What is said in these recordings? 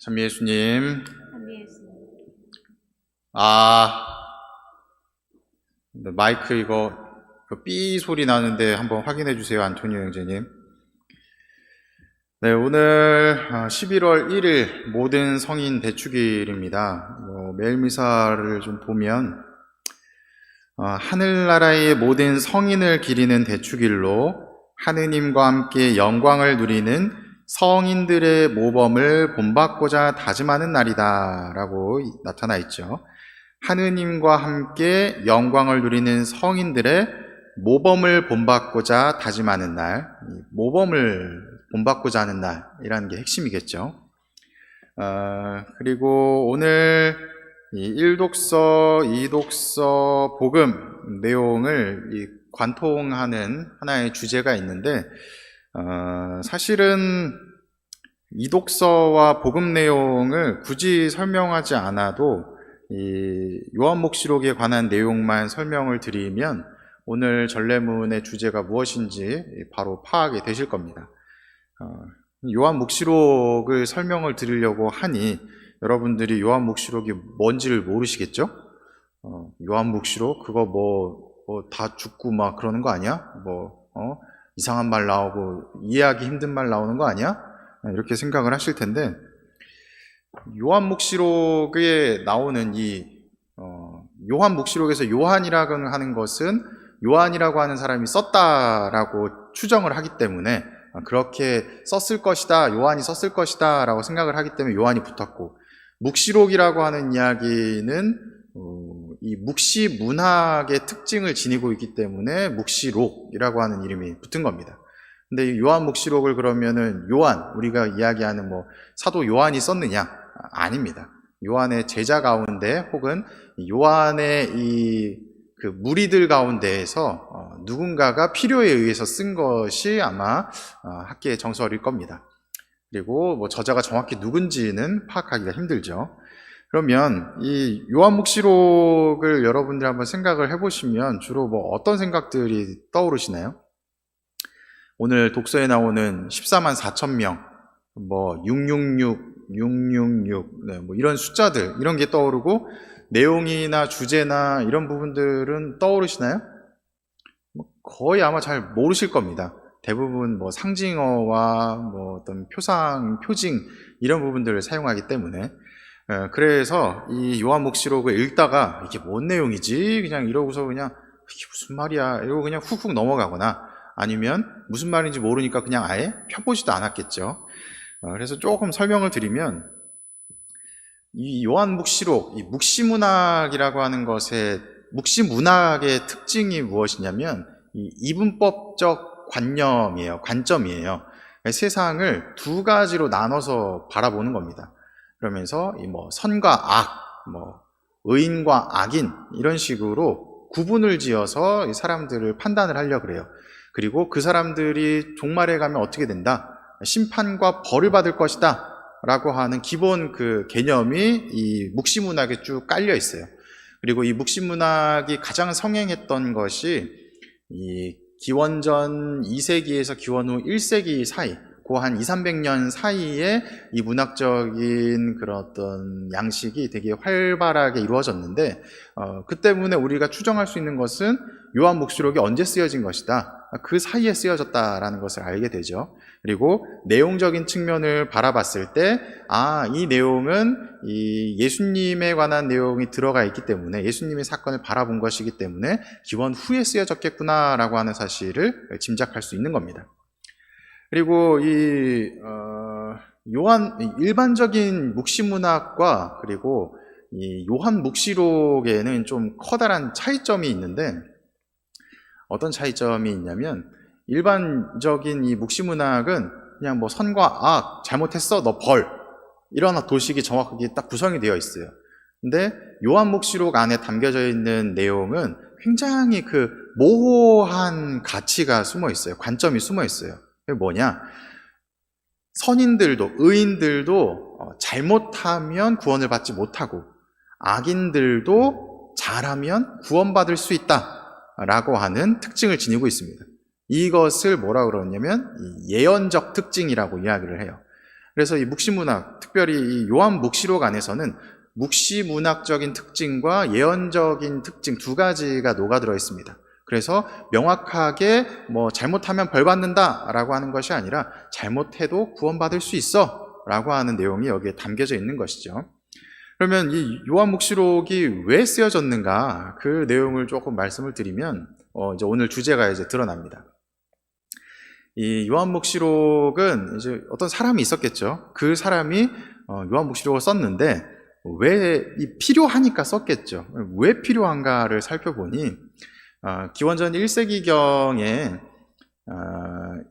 참 예수님. 아, 네, 마이크 이거 그삐 소리 나는데 한번 확인해 주세요, 안토니오 형제님. 네, 오늘 11월 1일 모든 성인 대축일입니다. 뭐 매일 미사를 좀 보면 어, 하늘나라의 모든 성인을 기리는 대축일로 하느님과 함께 영광을 누리는 성인들의 모범을 본받고자 다짐하는 날이다 라고 나타나 있죠. 하느님과 함께 영광을 누리는 성인들의 모범을 본받고자 다짐하는 날, 이 모범을 본받고자 하는 날이라는 게 핵심이겠죠. 어, 그리고 오늘 이 1독서, 2독서, 복음 내용을 이 관통하는 하나의 주제가 있는데, 어, 사실은 이독서와 복음 내용을 굳이 설명하지 않아도 이 요한목시록에 관한 내용만 설명을 드리면 오늘 전례문의 주제가 무엇인지 바로 파악이 되실 겁니다. 어, 요한목시록을 설명을 드리려고 하니 여러분들이 요한목시록이 뭔지를 모르시겠죠? 어, 요한목시록 그거 뭐다 죽고 막 그러는 거 아니야? 뭐 어? 이상한 말 나오고 이해하기 힘든 말 나오는 거 아니야? 이렇게 생각을 하실 텐데 요한목시록에 나오는 이 어, 요한목시록에서 요한이라고 하는 것은 요한이라고 하는 사람이 썼다라고 추정을 하기 때문에 그렇게 썼을 것이다, 요한이 썼을 것이다 라고 생각을 하기 때문에 요한이 붙었고 묵시록이라고 하는 이야기는 어, 이 묵시 문학의 특징을 지니고 있기 때문에 묵시록이라고 하는 이름이 붙은 겁니다. 근데 이 요한 묵시록을 그러면은 요한 우리가 이야기하는 뭐 사도 요한이 썼느냐? 아닙니다. 요한의 제자 가운데 혹은 요한의 이 그 무리들 가운데에서 어, 누군가가 필요에 의해서 쓴 것이 아마 어, 학계의 정설일 겁니다. 그리고 뭐 저자가 정확히 누군지는 파악하기가 힘들죠. 그러면 이 요한묵시록을 여러분들이 한번 생각을 해보시면 주로 뭐 어떤 생각들이 떠오르시나요? 오늘 독서에 나오는 14만 4천 명, 뭐 666, 666, 네, 뭐 이런 숫자들 이런 게 떠오르고 내용이나 주제나 이런 부분들은 떠오르시나요? 뭐 거의 아마 잘 모르실 겁니다. 대부분 뭐 상징어와 뭐 어떤 표상, 표징 이런 부분들을 사용하기 때문에 예, 그래서 이 요한목시록을 읽다가 이게 뭔 내용이지? 그냥 이러고서 그냥 이게 무슨 말이야? 이러고 그냥 훅훅 넘어가거나 아니면 무슨 말인지 모르니까 그냥 아예 펴보지도 않았겠죠. 어, 그래서 조금 설명을 드리면 이 요한 묵시록, 이 묵시 문학이라고 하는 것의 묵시 문학의 특징이 무엇이냐면 이 이분법적 관념이에요. 관점이에요. 세상을 두 가지로 나눠서 바라보는 겁니다. 그러면서 이 뭐 선과 악, 뭐 의인과 악인 이런 식으로 구분을 지어서 사람들을 판단을 하려 그래요. 그리고 그 사람들이 종말에 가면 어떻게 된다? 심판과 벌을 받을 것이다. 라고 하는 기본 그 개념이 이 묵시문학에 쭉 깔려 있어요. 그리고 이 묵시문학이 가장 성행했던 것이 이 기원전 2세기에서 기원 후 1세기 사이, 그한 2, 300년 사이에 이 문학적인 그런 어떤 양식이 되게 활발하게 이루어졌는데, 어, 그 때문에 우리가 추정할 수 있는 것은 요한 묵시록이 언제 쓰여진 것이다. 그 사이에 쓰여졌다라는 것을 알게 되죠. 그리고 내용적인 측면을 바라봤을 때, 아, 이 내용은 이 예수님에 관한 내용이 들어가 있기 때문에 예수님의 사건을 바라본 것이기 때문에 기원 후에 쓰여졌겠구나라고 하는 사실을 짐작할 수 있는 겁니다. 그리고 이 어, 요한 일반적인 묵시 문학과 그리고 이 요한 묵시록에는 좀 커다란 차이점이 있는데 어떤 차이점이 있냐면 일반적인 이 묵시 문학은 그냥 뭐 선과 악, 잘못했어, 너 벌. 이런 도식이 정확하게 딱 구성이 되어 있어요. 근데 요한 묵시록 안에 담겨져 있는 내용은 굉장히 그 모호한 가치가 숨어 있어요. 관점이 숨어 있어요. 그게 뭐냐? 선인들도, 의인들도 어, 잘못하면 구원을 받지 못하고, 악인들도 잘하면 구원받을 수 있다. 라고 하는 특징을 지니고 있습니다. 이것을 뭐라 그러냐면 예언적 특징이라고 이야기를 해요. 그래서 이 묵시문학, 특별히 이 요한 묵시록 안에서는 묵시문학적인 특징과 예언적인 특징 두 가지가 녹아들어 있습니다. 그래서 명확하게 뭐 잘못하면 벌 받는다라고 하는 것이 아니라 잘못해도 구원받을 수 있어라고 하는 내용이 여기에 담겨져 있는 것이죠. 그러면 이 요한 묵시록이 왜 쓰여졌는가 그 내용을 조금 말씀을 드리면 어 이제 오늘 주제가 이제 드러납니다. 이 요한 묵시록은 이제 어떤 사람이 있었겠죠. 그 사람이 어 요한 묵시록을 썼는데 왜이 필요하니까 썼겠죠. 왜 필요한가를 살펴보니 어, 기원전 1세기경에 어,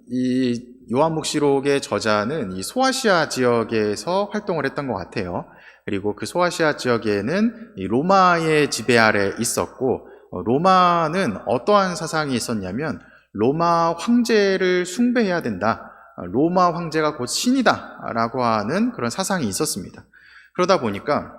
이 요한묵시록의 저자는 이 소아시아 지역에서 활동을 했던 것 같아요. 그리고 그 소아시아 지역에는 이 로마의 지배 아래 있었고 어, 로마는 어떠한 사상이 있었냐면 로마 황제를 숭배해야 된다. 어, 로마 황제가 곧 신이다라고 하는 그런 사상이 있었습니다. 그러다 보니까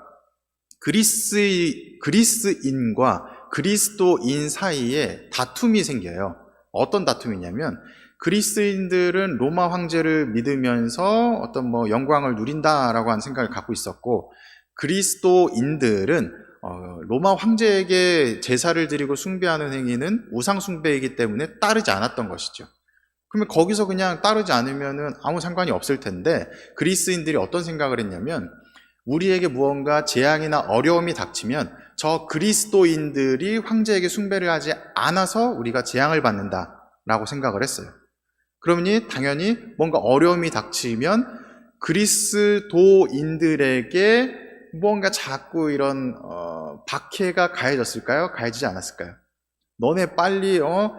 그리스 그리스인과 그리스도인 사이에 다툼이 생겨요. 어떤 다툼이냐면 그리스인들은 로마 황제를 믿으면서 어떤 뭐 영광을 누린다라고 하는 생각을 갖고 있었고 그리스도인들은 어, 로마 황제에게 제사를 드리고 숭배하는 행위는 우상 숭배이기 때문에 따르지 않았던 것이죠. 그러면 거기서 그냥 따르지 않으면은 아무 상관이 없을 텐데 그리스인들이 어떤 생각을 했냐면 우리에게 무언가 재앙이나 어려움이 닥치면 저 그리스도인들이 황제에게 숭배를 하지 않아서 우리가 재앙을 받는다라고 생각을 했어요. 그러니 당연히 뭔가 어려움이 닥치면 그리스도인들에게 뭔가 자꾸 이런 어, 박해가 가해졌을까요? 가해지지 않았을까요? 너네 빨리 어,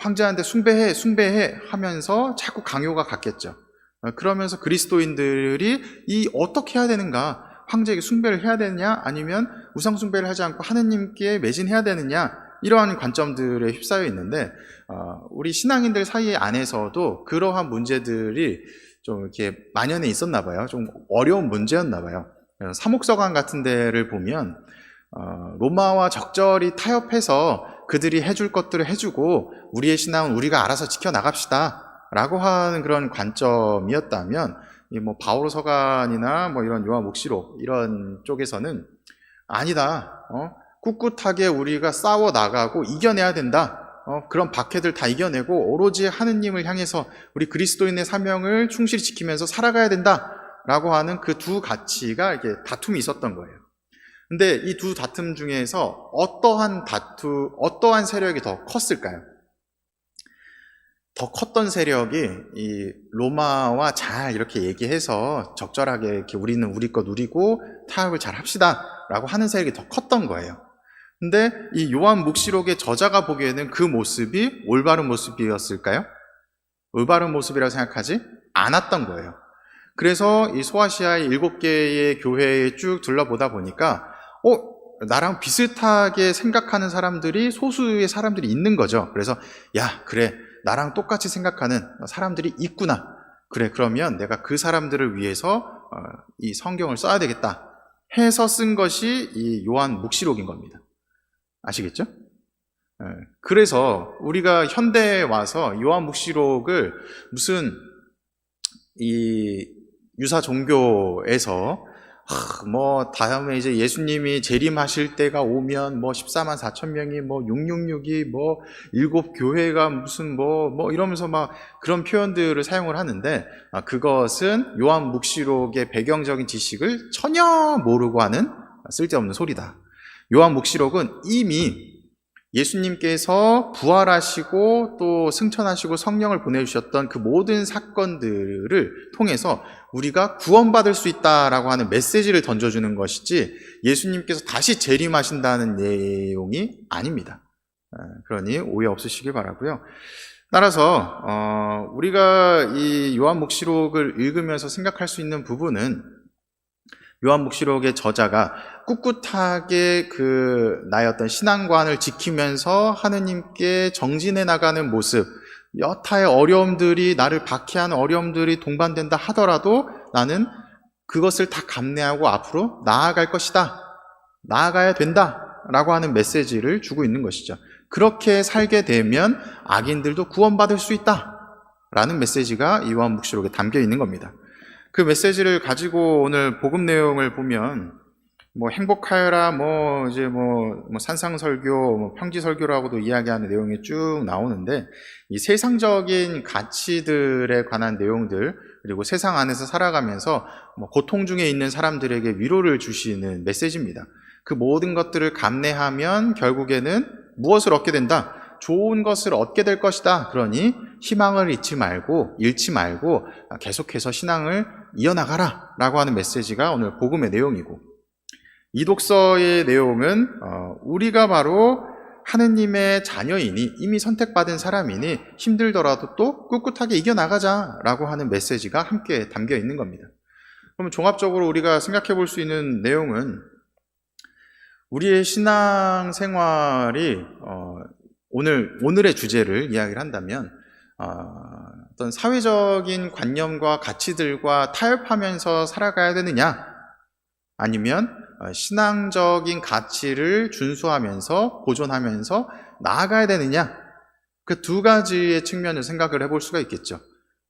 황제한테 숭배해, 숭배해 하면서 자꾸 강요가 갔겠죠. 어, 그러면서 그리스도인들이 이 어떻게 해야 되는가? 황제에게 숭배를 해야 되느냐? 아니면 우상 숭배를 하지 않고 하느님께 매진해야 되느냐? 이러한 관점들에 휩싸여 있는데 어, 우리 신앙인들 사이 안에서도 그러한 문제들이 좀 이렇게 만연해 있었나 봐요. 좀 어려운 문제였나 봐요. 사목서관 같은 데를 보면 어, 로마와 적절히 타협해서 그들이 해줄 것들을 해주고 우리의 신앙은 우리가 알아서 지켜 나갑시다. 라고 하는 그런 관점이었다면 뭐 바오로 서간이나 뭐 이런 요한 묵시록 이런 쪽에서는 아니다. 어? 꿋꿋하게 우리가 싸워 나가고 이겨내야 된다. 어? 그런 박해들 다 이겨내고 오로지 하느님을 향해서 우리 그리스도인의 사명을 충실히 지키면서 살아가야 된다. 라고 하는 그 두 가치가 이게 다툼이 있었던 거예요. 근데 이 두 다툼 중에서 어떠한 다투, 어떠한 세력이 더 컸을까요? 더 컸던 세력이 이 로마와 잘 이렇게 얘기해서 적절하게 이렇게 우리는 우리 거 누리고 타협을 잘 합시다라고 하는 세력이 더 컸던 거예요. 근데 이 요한 묵시록의 저자가 보기에는 그 모습이 올바른 모습이었을까요? 올바른 모습이라고 생각하지 않았던 거예요. 그래서 이 소아시아의 일곱 개의 교회에 쭉 둘러보다 보니까 어 나랑 비슷하게 생각하는 사람들이 소수의 사람들이 있는 거죠. 그래서 야 그래 나랑 똑같이 생각하는 사람들이 있구나. 그래, 그러면 내가 그 사람들을 위해서 어, 이 성경을 써야 되겠다. 해서 쓴 것이 이 요한 묵시록인 겁니다. 아시겠죠? 예, 그래서 우리가 현대에 와서 요한 묵시록을 무슨 이 유사 종교에서 하, 뭐 다음에 이제 예수님이 재림하실 때가 오면 뭐 14만 4천 명이 뭐 666이 뭐 일곱 교회가 무슨 뭐뭐 뭐 이러면서 막 그런 표현들을 사용을 하는데 아, 그것은 요한 묵시록의 배경적인 지식을 전혀 모르고 하는 쓸데없는 소리다. 요한 묵시록은 이미 예수님께서 부활하시고 또 승천하시고 성령을 보내주셨던 그 모든 사건들을 통해서 우리가 구원받을 수 있다라고 하는 메시지를 던져주는 것이지 예수님께서 다시 재림하신다는 내용이 아닙니다. 아, 그러니 오해 없으시길 바라고요. 따라서 어, 우리가 이 요한묵시록을 읽으면서 생각할 수 있는 부분은 요한묵시록의 저자가 꿋꿋하게 그 나의 어떤 신앙관을 지키면서 하느님께 정진해 나가는 모습, 여타의 어려움들이 나를 박해하는 어려움들이 동반된다 하더라도 나는 그것을 다 감내하고 앞으로 나아갈 것이다. 나아가야 된다. 라고 하는 메시지를 주고 있는 것이죠. 그렇게 살게 되면 악인들도 구원받을 수 있다. 라는 메시지가 이완 묵시록에 담겨 있는 겁니다. 그 메시지를 가지고 오늘 복음 내용을 보면 뭐 행복하여라 뭐 이제 뭐, 뭐 산상설교 뭐 평지설교라고도 이야기하는 내용이 쭉 나오는데 이 세상적인 가치들에 관한 내용들 그리고 세상 안에서 살아가면서 뭐 고통 중에 있는 사람들에게 위로를 주시는 메시지입니다. 그 모든 것들을 감내하면 결국에는 무엇을 얻게 된다? 좋은 것을 얻게 될 것이다. 그러니 희망을 잃지 말고 잃지 말고 계속해서 신앙을 이어나가라 라고 하는 메시지가 오늘 복음의 내용이고 이 독서의 내용은 어, 우리가 바로 하느님의 자녀이니 이미 선택받은 사람이니 힘들더라도 또 꿋꿋하게 이겨나가자 라고 하는 메시지가 함께 담겨 있는 겁니다. 그럼 종합적으로 우리가 생각해 볼 수 있는 내용은 우리의 신앙 생활이 어, 오늘 오늘의 주제를 이야기를 한다면 어, 어떤 사회적인 관념과 가치들과 타협하면서 살아가야 되느냐 아니면 어, 신앙적인 가치를 준수하면서 보존하면서 나아가야 되느냐 그 두 가지의 측면을 생각을 해볼 수가 있겠죠.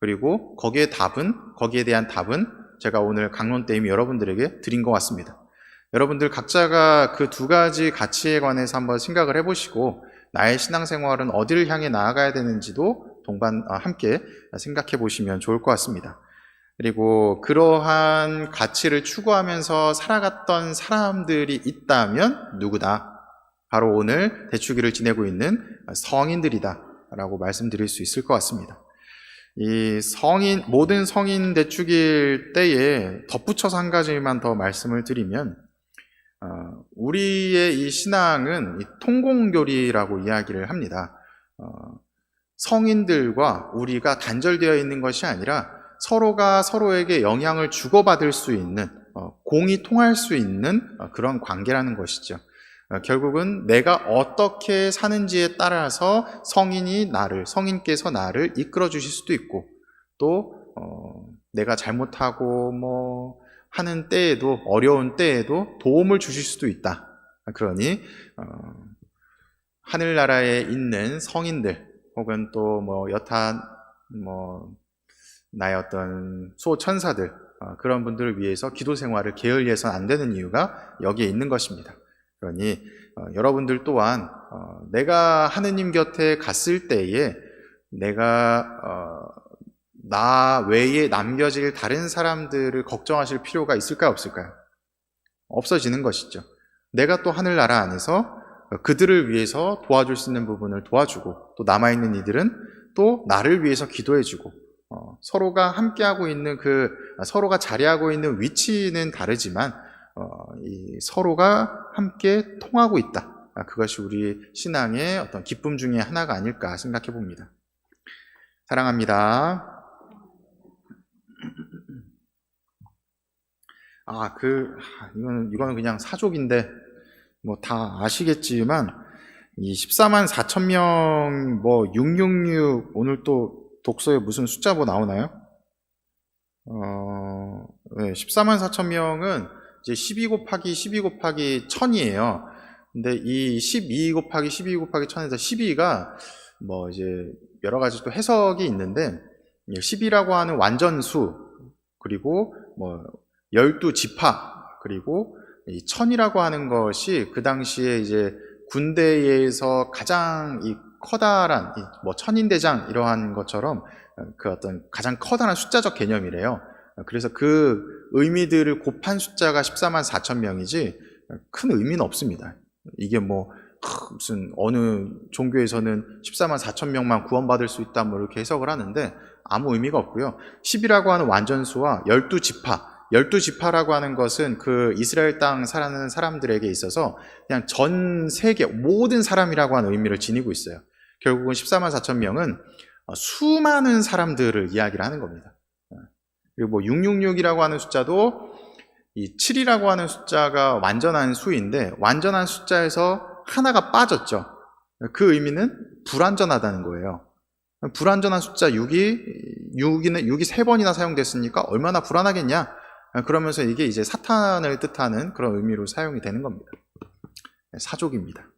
그리고 거기에 답은 거기에 대한 답은 제가 오늘 강론 때 이미 여러분들에게 드린 것 같습니다. 여러분들 각자가 그 두 가지 가치에 관해서 한번 생각을 해보시고 나의 신앙생활은 어디를 향해 나아가야 되는지도 동반 아, 함께 생각해 보시면 좋을 것 같습니다. 그리고 그러한 가치를 추구하면서 살아갔던 사람들이 있다면 누구다? 바로 오늘 대축일을 지내고 있는 성인들이다라고 말씀드릴 수 있을 것 같습니다. 이 성인 모든 성인 대축일 때에 덧붙여서 한 가지만 더 말씀을 드리면 어, 우리의 이 신앙은 이 통공교리라고 이야기를 합니다. 어, 성인들과 우리가 단절되어 있는 것이 아니라 서로가 서로에게 영향을 주고받을 수 있는 어, 공이 통할 수 있는 어, 그런 관계라는 것이죠. 어, 결국은 내가 어떻게 사는지에 따라서 성인이 나를 성인께서 나를 이끌어 주실 수도 있고 또 어, 내가 잘못하고 뭐 하는 때에도 어려운 때에도 도움을 주실 수도 있다. 그러니 어, 하늘나라에 있는 성인들 혹은 또 뭐 여타 뭐 나의 어떤 소천사들 어, 그런 분들을 위해서 기도 생활을 게을리해서는 안 되는 이유가 여기에 있는 것입니다. 그러니 어, 여러분들 또한 어, 내가 하느님 곁에 갔을 때에 내가 어, 나 외에 남겨질 다른 사람들을 걱정하실 필요가 있을까요, 없을까요? 없어지는 것이죠. 내가 또 하늘나라 안에서 그들을 위해서 도와줄 수 있는 부분을 도와주고 또 남아있는 이들은 또 나를 위해서 기도해주고 어, 서로가 함께하고 있는 그 서로가 자리하고 있는 위치는 다르지만 어, 이 서로가 함께 통하고 있다. 아, 그것이 우리 신앙의 어떤 기쁨 중에 하나가 아닐까 생각해 봅니다. 사랑합니다. 아, 그, 이거는, 이거는 그냥 사족인데, 뭐 다 아시겠지만, 이 14만 4천 명, 뭐, 666, 오늘 또 독서에 무슨 숫자 뭐 나오나요? 어, 네, 14만 4천 명은 이제 12 곱하기 12 곱하기 1000이에요. 근데 이 12 곱하기 12 곱하기 1000에서 12가 뭐 이제 여러 가지 또 해석이 있는데, 10이라고 하는 완전수, 그리고 뭐 12지파, 그리고 이 천이라고 하는 것이 그 당시에 이제 군대에서 가장 이 커다란 이뭐 천인대장 이러한 것처럼 그 어떤 가장 커다란 숫자적 개념이래요. 그래서 그 의미들을 곱한 숫자가 14만 4천 명이지 큰 의미는 없습니다. 이게 뭐 무슨 어느 종교에서는 14만 4천 명만 구원받을 수 있다 뭐 이렇게 해석을 하는데 아무 의미가 없고요. 10이라고 하는 완전수와 12지파, 12지파라고 하는 것은 그 이스라엘 땅 살아가는 사람들에게 있어서 그냥 전 세계 모든 사람이라고 하는 의미를 지니고 있어요. 결국은 14만 4천 명은 수많은 사람들을 이야기를 하는 겁니다. 그리고 뭐 666이라고 하는 숫자도 이 7이라고 하는 숫자가 완전한 수인데 완전한 숫자에서 하나가 빠졌죠. 그 의미는 불완전하다는 거예요. 불완전한 숫자 6이 6이는 6이 세 번이나 사용됐으니까 얼마나 불안하겠냐? 그러면서 이게 이제 사탄을 뜻하는 그런 의미로 사용이 되는 겁니다. 사족입니다.